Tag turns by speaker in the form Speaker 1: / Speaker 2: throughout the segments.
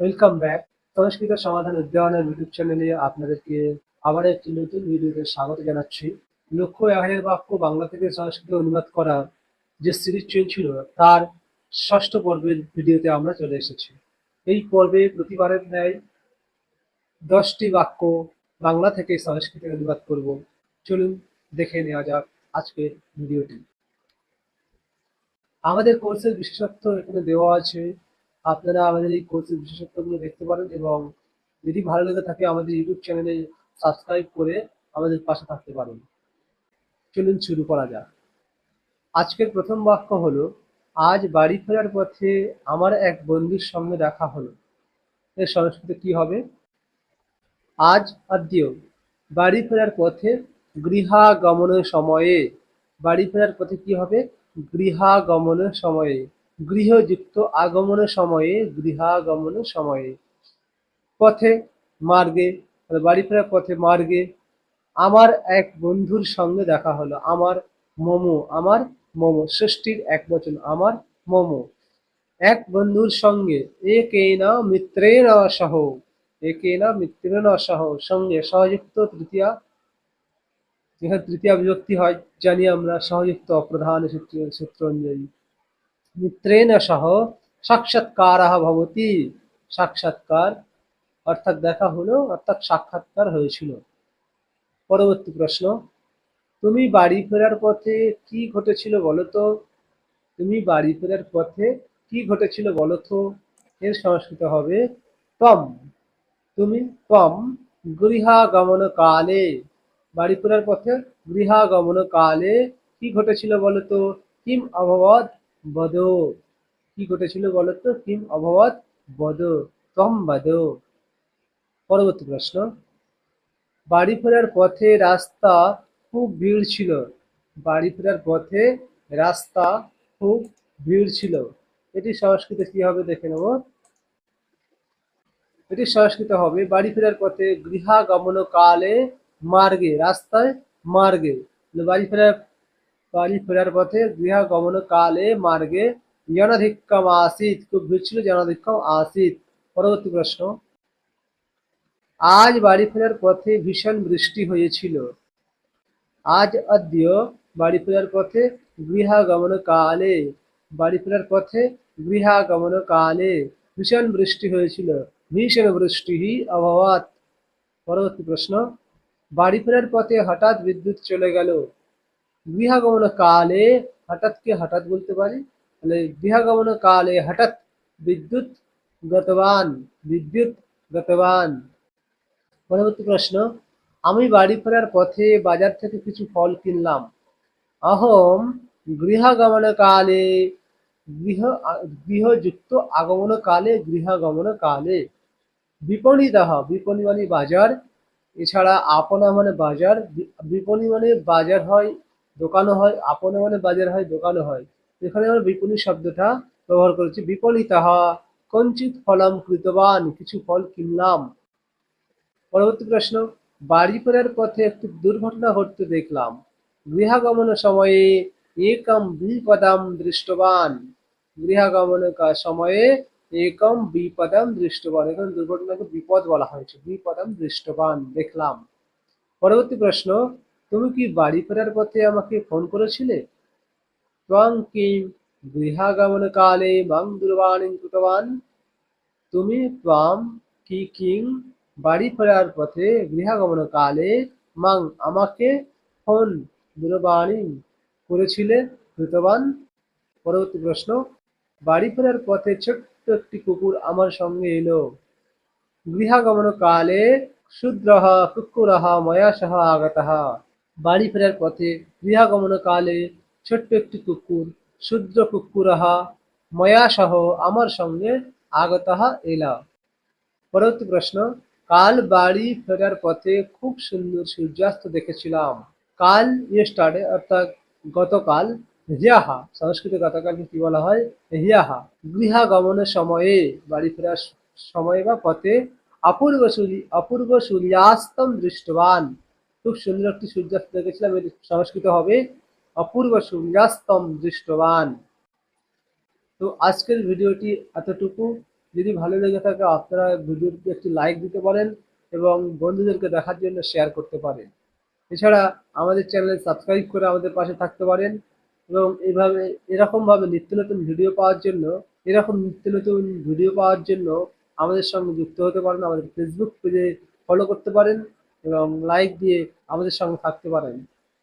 Speaker 1: Welcome back সংস্কৃত সমাধান উদ্যানের YouTube চ্যানেলে আপনাদেরকে আবার একটি নতুন ভিডিওতে স্বাগত জানাচ্ছি। লক্ষ্য এক হাজার বাক্য বাংলা থেকে সংস্কৃত অনুবাদ করা যে সিরিজ চলছিল তার ষষ্ঠ পর্বের ভিডিওতে আমরা চলে এসেছি। এই পর্বে প্রতিবারের ন্যায় দশটি বাক্য বাংলা থেকে সংস্কৃতে অনুবাদ করব। চলুন দেখে নেওয়া যাক আজকের ভিডিওটি আমাদের কোর্সের বিশেষত্ব এখানে দেওয়া আছে আপনারা আমাদের এই কোর্সের বিশেষত্বগুলো দেখতে পারেন এবং যদি ভালো লেগে থাকে আমাদের ইউটিউব চ্যানেলে সাবস্ক্রাইব করে আমাদের পাশে থাকতে পারেন। চলুন শুরু করা যাক। আজকের প্রথম বাক্য হলো, আজ বাড়ি ফেরার পথে আমার এক বন্ধুর সঙ্গে দেখা হলো। এর সংস্কৃত কি হবে? আজ আদ্য বাড়ি ফেরার পথে গৃহাগমনের সময়ে বাড়ি ফেরার পথে কি হবে? গৃহাগমনের সময়ে। গৃহযুক্ত আগমনের সময়ে, গৃহাগমনের সময়ে। পথে মার্গে মানে বাড়ি ফেরার পথে মার্গে আমার এক বন্ধুর সঙ্গে দেখা হলো। আমার মোমো আমার মোমো, ষষ্ঠীর এক বচন, আমার মোমো। এক বন্ধুর সঙ্গে একেনা মিত্রেণ সহ একেনা মিত্রেণ সহ সঙ্গে সহযুক্ত তৃতীয়া, যেখানে তৃতীয় বিভক্তি হয়, জানি আমরা সহযুক্ত অপ্রধান সূত্র সূত্র অনুযায়ী। মিত্রেণ সহ সাক্ষাৎকার ভবতি সাক্ষাৎকার অর্থাৎ দেখা হলো অর্থাৎ সাক্ষাৎকার হয়েছিল পরবর্তী প্রশ্ন, তুমি বাড়ি ফেরার পথে কি ঘটেছিল বলো তো তুমি বাড়ি ফেরার পথে কি ঘটেছিল বলো তো এর সংস্কৃত হবে তম তুমি তম গৃহাগমন কালে বাড়ি ফেরার পথে গৃহাগমন কালে কি ঘটেছিল বলো তো কিম অভবত বদ। কি ঘটেছিল বলো তো কিম অভবত বদ, তম বদ। পরবর্তী প্রশ্ন। বাড়ি ফেরার পথে রাস্তা খুব ভিড় ছিল। বাড়ি ফেরার পথে রাস্তা খুব ভিড় ছিল। এটি সংস্কৃত কি হবে দেখে নেব। এটি সংস্কৃত হবে বাড়ি ফেরার পথে গৃহাগমন কালে মার্গে, রাস্তায় মার্গে। বাড়ি ফেরার বাড়ি ফেরার পথে গৃহাগমন কালে মার্গে জনাধিক্যম আসিত, খুব ভিড় ছিল জনাধিক্যম আসিত। পরবর্তী প্রশ্ন। আজ বাড়ি ফেরার পথে ভীষণ বৃষ্টি হয়েছিল। আজ অদ্য বাড়ি ফেরার পথে গৃহাগমন কালে বাড়ি ফেরার পথে গৃহাগমন কালে ভীষণ বৃষ্টি হয়েছিল। ভীষণ বৃষ্টি অভাবাত। পরবর্তী প্রশ্ন। বাড়ি ফেরার পথে হঠাৎ বিদ্যুৎ চলে গেল। গৃহাগমন কালে হঠাৎকে হঠাৎ বলতে পারি? তাহলে গৃহাগমন কালে হঠাৎ বিদ্যুৎ গতবান বিদ্যুৎ গতবান। পরবর্তী প্রশ্ন, আমি বাড়ি ফেরার পথে বাজার থেকে কিছু ফল কিনলাম। অহম গৃহাগমন কালে গৃহ, গৃহযুক্ত আগমন কালে গৃহাগমন কালে বিপণী দাহ বিপণী মানে বাজার। এছাড়া আপনা মানে বাজার বিপণী মানে বাজার হয় দোকানও হয়, আপনা মানে বাজার হয়, দোকানও হয়। এখানে আমরা বিপণী শব্দটা ব্যবহার করেছি। বিপণী তাহা কঞ্চিত ফলাম কৃতবান, কিছু ফল কিনলাম। পরবর্তী প্রশ্ন, বাড়ি ফেরার পথে একটি দুর্ঘটনা ঘটতে দেখলাম। গৃহাগমনের সময়ে একম বিপদম দৃষ্টবান। গৃহাগমনের সময়ে একম বিপদাম দৃষ্টবান। এখানে দুর্ঘটনাকে বিপদ বলা হয়েছে। বিপদাম দৃষ্টবান, দেখলাম। পরবর্তী প্রশ্ন তুমি কি বাড়ি ফেরার পথে আমাকে ফোন করেছিলে? ত্বং কিম গৃহাগমন কালে মাং দুর্বাণী কৃতবান। তুমি ত্বাম কি কিং বাড়ি ফেরার পথে গৃহাগমন কালে মাং আমাকে ফোন দূরবাণী করেছিলে কৃতবান? পরবর্তী প্রশ্ন, বাড়ি ফেরার পথে ছোট্ট একটি কুকুর আমার সঙ্গে এলো। গৃহাগমন কালে শূদ্রহ কুকুরহ ময়া সহ আগতः। বাড়ি ফেরার পথে গৃহাগমন কালে ছোট্ট একটি কুকুর শূদ্র ময়া সহ আমার সঙ্গে আগতः এলা পরবর্তী প্রশ্ন, কাল বাড়ি ফেরার পথে খুব সুন্দর সূর্যাস্ত দেখেছিলাম। কাল ইয়েস্টারডে অর্থাৎ গতকাল, হিয়াহা, সংস্কৃতে গতকালকে কি বলা হয়? হিয়াহা। গৃহাগমনের সময়ে, বাড়ি ফেরার সময় বা পথে অপূর্ব সূর্য, অপূর্ব সূর্যাস্তম দৃষ্টবান খুব সুন্দর একটি সূর্যাস্ত দেখেছিলাম, এটি সংস্কৃত হবে, অপূর্ব সূর্যাস্তম দৃষ্টবান। তো আজকের ভিডিওটি এতটুকু। যদি ভালো লেগে থাকে, আপনারা ভিডিওটিতে একটি লাইক দিতে পারেন এবং বন্ধুদেরকে দেখার জন্য শেয়ার করতে পারেন। এছাড়া আমাদের চ্যানেল সাবস্ক্রাইব করে আমাদের পাশে থাকতে পারেন এবং এইভাবে এরকমভাবে নিত্য নতুন ভিডিও পাওয়ার জন্য, এরকম নিত্য নতুন ভিডিও পাওয়ার জন্য আমাদের সঙ্গে যুক্ত হতে পারেন, আমাদের ফেসবুক পেজে ফলো করতে পারেন। এবং লাইক দিয়ে আমাদের সঙ্গে থাকতে পারেন।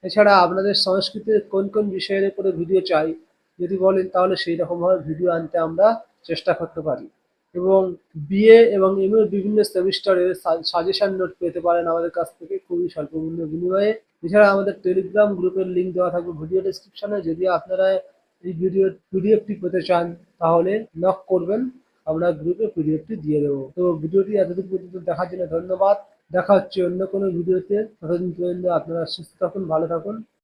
Speaker 1: এছাড়া আপনাদের সংস্কৃতির কোন কোন বিষয়ের উপরে ভিডিও চাই, যদি বলেন তাহলে সেই রকমভাবে ভিডিও আনতে আমরা চেষ্টা করতে পারি। এবং বিএ এবং এম এ বিভিন্ন সেমিস্টারের সাজেশন নোট পেতে পারেন আমাদের কাছ থেকে খুবই স্বল্প মূল্য বিনিময়ে। এছাড়া আমাদের টেলিগ্রাম গ্রুপের লিঙ্ক দেওয়া থাকবে ভিডিও ডেসক্রিপশনে যদি আপনারা এই ভিডিও পিডিএফটি পেতে চান, তাহলে নক করবেন, আমরা গ্রুপে পিডিএফটি দিয়ে দেবো। তো ভিডিওটি এতদূর পর্যন্ত দেখার জন্য ধন্যবাদ। দেখা হচ্ছে অন্য কোনো ভিডিওতে। ততদিন পর্যন্ত আপনারা সুস্থ থাকুন ভালো থাকুন।